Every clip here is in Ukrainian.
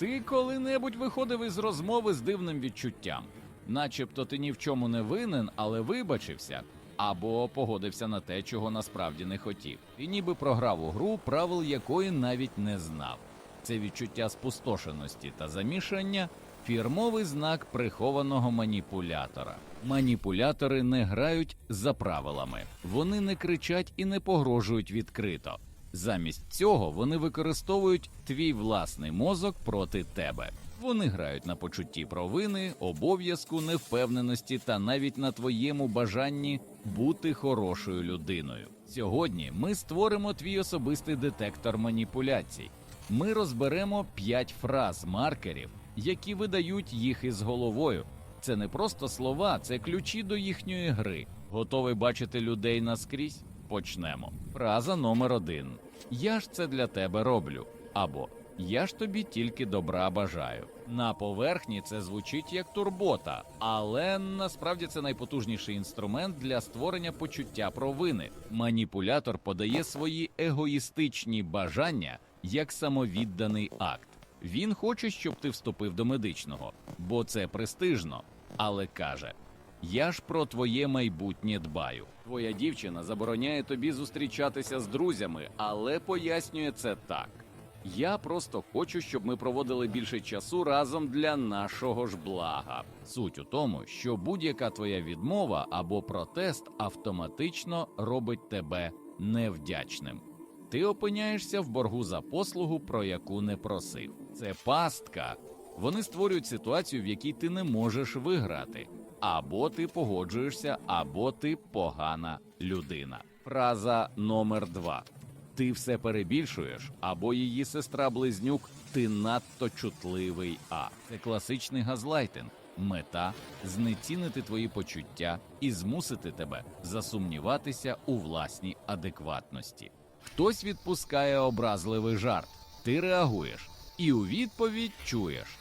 Ти коли-небудь виходив із розмови з дивним відчуттям, начебто ти ні в чому не винен, але вибачився, або погодився на те, чого насправді не хотів. Ти ніби програв у гру, правил якої навіть не знав. Це відчуття спустошеності та замішання фірмовий знак прихованого маніпулятора. Маніпулятори не грають за правилами, вони не кричать і не погрожують відкрито. Замість цього вони використовують твій власний мозок проти тебе. Вони грають на почутті провини, обов'язку, невпевненості та навіть на твоєму бажанні бути хорошою людиною. Сьогодні ми створимо твій особистий детектор маніпуляцій. Ми розберемо п'ять фраз маркерів, які видають їх із головою. Це не просто слова, це ключі до їхньої гри. Готовий бачити людей наскрізь? Почнемо. Фраза номер один: Я ж це для тебе роблю. Або Я ж тобі тільки добра бажаю. На поверхні це звучить як турбота, але насправді це найпотужніший інструмент для створення почуття провини. Маніпулятор подає свої егоїстичні бажання як самовідданий акт. Він хоче, щоб ти вступив до медичного, бо це престижно, але каже: Я ж про твоє майбутнє дбаю. Твоя дівчина забороняє тобі зустрічатися з друзями, але пояснює це так. Я просто хочу, щоб ми проводили більше часу разом для нашого ж блага. Суть у тому, що будь-яка твоя відмова або протест автоматично робить тебе невдячним. Ти опиняєшся в боргу за послугу, про яку не просив. Це пастка. Вони створюють ситуацію, в якій ти не можеш виграти. Або ти погоджуєшся, або ти погана людина. Фраза номер два. Ти все перебільшуєш, або її сестра-близнюк, ти надто чутливий. А це класичний газлайтинг. Мета знецінити твої почуття і змусити тебе засумніватися у власній адекватності. Хтось відпускає образливий жарт, ти реагуєш, і у відповідь чуєш.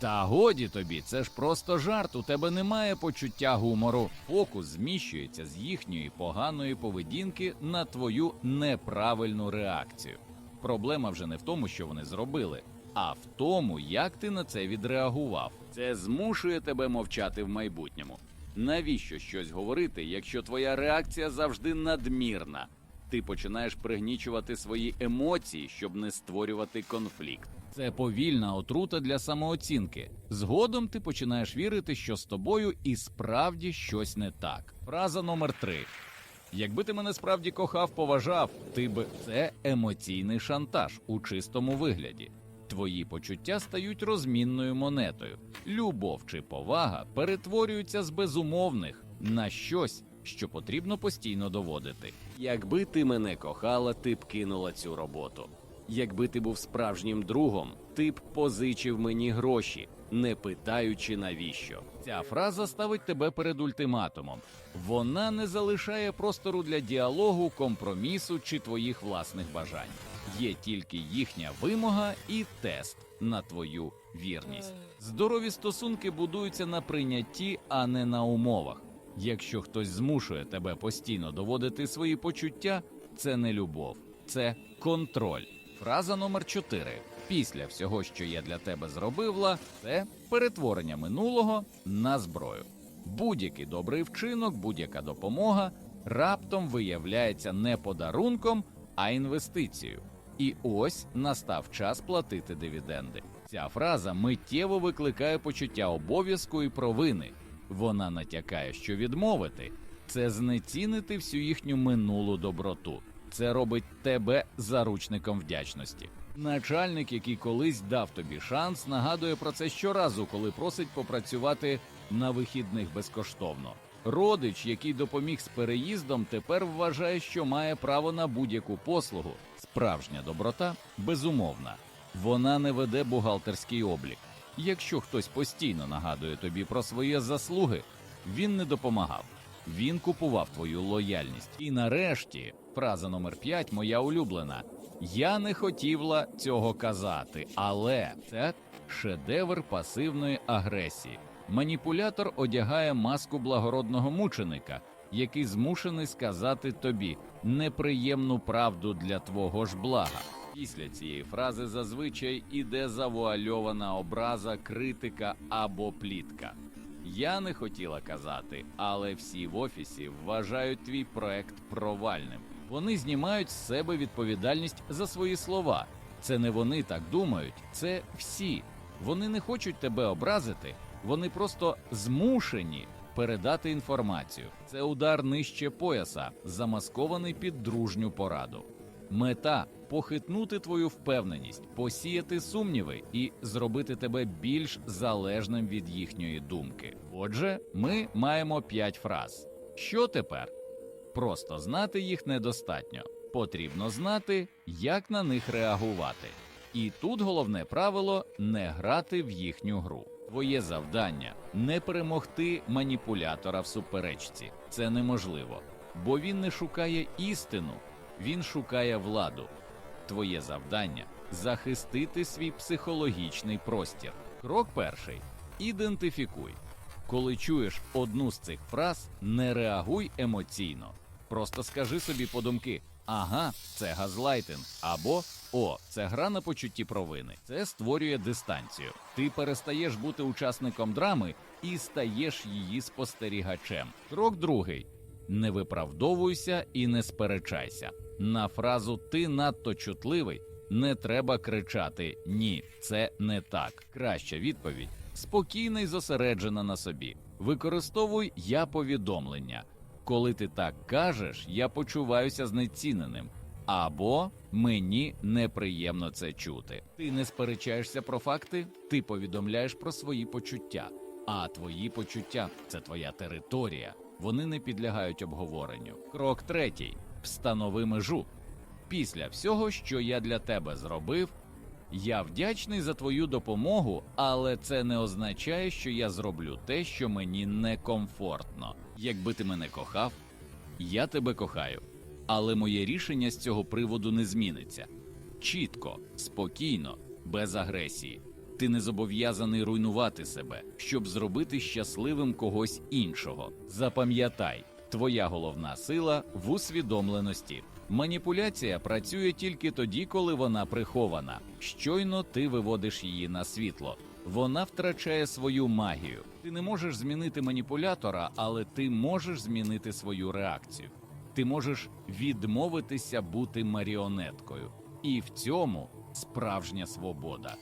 Та годі тобі, це ж просто жарт. У тебе немає почуття гумору. Фокус зміщується з їхньої поганої поведінки на твою неправильну реакцію. Проблема вже не в тому, що вони зробили, а в тому, як ти на це відреагував. Це змушує тебе мовчати в майбутньому. Навіщо щось говорити, якщо твоя реакція завжди надмірна? Ти починаєш пригнічувати свої емоції, щоб не створювати конфлікт. Це повільна отрута для самооцінки. Згодом ти починаєш вірити, що з тобою і справді щось не так. Фраза номер три. Якби ти мене справді кохав, поважав, ти б це емоційний шантаж у чистому вигляді. Твої почуття стають розмінною монетою. Любов чи повага перетворюються з безумовних на щось, що потрібно постійно доводити. Якби ти мене кохала, ти б кинула цю роботу. Якби ти був справжнім другом, ти б позичив мені гроші, не питаючи навіщо. Ця фраза ставить тебе перед ультиматумом. Вона не залишає простору для діалогу, компромісу чи твоїх власних бажань. Є тільки їхня вимога і тест на твою вірність. Здорові стосунки будуються на прийнятті, а не на умовах. Якщо хтось змушує тебе постійно доводити свої почуття, це не любов, це контроль. Фраза номер 4. Після всього, що я для тебе зробила, це перетворення минулого на зброю. Будь-який добрий вчинок, будь-яка допомога раптом виявляється не подарунком, а інвестицією. І ось настав час платити дивіденди. Ця фраза миттєво викликає почуття обов'язку і провини. Вона натякає, що відмовити це знецінити всю їхню минулу доброту. Це робить тебе заручником вдячності. Начальник, який колись дав тобі шанс, нагадує про це щоразу, коли просить попрацювати на вихідних безкоштовно. Родич, який допоміг з переїздом, тепер вважає, що має право на будь-яку послугу. Справжня доброта безумовна. Вона не веде бухгалтерський облік. Якщо хтось постійно нагадує тобі про свої заслуги, він не допомагав. Він купував твою лояльність. І нарешті, фраза номер 5 моя улюблена. Я не хотіла цього казати, але це шедевр пасивної агресії. Маніпулятор одягає маску благородного мученика, який змушений сказати тобі неприємну правду для твого ж блага. Після цієї фрази зазвичай іде завуальована образа, критика або плітка. Я не хотіла казати, але всі в офісі вважають твій проект провальним. Вони знімають з себе відповідальність за свої слова. Це не вони так думають, це всі. Вони не хочуть тебе образити, вони просто змушені передати інформацію. Це удар нижче пояса, замаскований під дружню пораду. Мета похитнути твою впевненість, посіяти сумніви і зробити тебе більш залежним від їхньої думки. Отже, ми маємо п'ять фраз. Що тепер? Просто знати їх недостатньо. Потрібно знати, як на них реагувати. І тут головне правило не грати в їхню гру. Твоє завдання не перемогти маніпулятора в суперечці. Це неможливо, бо він не шукає істину, він шукає владу. Твоє завдання захистити свій психологічний простір. Крок перший: ідентифікуй. Коли чуєш одну з цих фраз, не реагуй емоційно. Просто скажи собі подумки: ага, це газлайтинг, або о, це гра на почутті провини. Це створює дистанцію. Ти перестаєш бути учасником драми і стаєш її спостерігачем. Крок другий: не виправдовуйся і не сперечайся. На фразу ти надто чутливий. Не треба кричати ні, це не так. Краща відповідь спокійна й зосереджена на собі. Використовуй я повідомлення. Коли ти так кажеш, я почуваюся знеціненим. Або мені неприємно це чути. Ти не сперечаєшся про факти, ти повідомляєш про свої почуття. А твої почуття це твоя територія. Вони не підлягають обговоренню. Крок третій: встанови межу. Після всього, що я для тебе зробив, я вдячний за твою допомогу, але це не означає, що я зроблю те, що мені некомфортно. Якби ти мене кохав, я тебе кохаю, але моє рішення з цього приводу не зміниться. Чітко, спокійно, без агресії. Ти не зобов'язаний руйнувати себе, щоб зробити щасливим когось іншого. Запам'ятай, твоя головна сила в усвідомленості. Маніпуляція працює тільки тоді, коли вона прихована. Щойно ти виводиш її на світло. Вона втрачає свою магію. Ти не можеш змінити маніпулятора, але ти можеш змінити свою реакцію. Ти можеш відмовитися бути маріонеткою, і в цьому справжня свобода.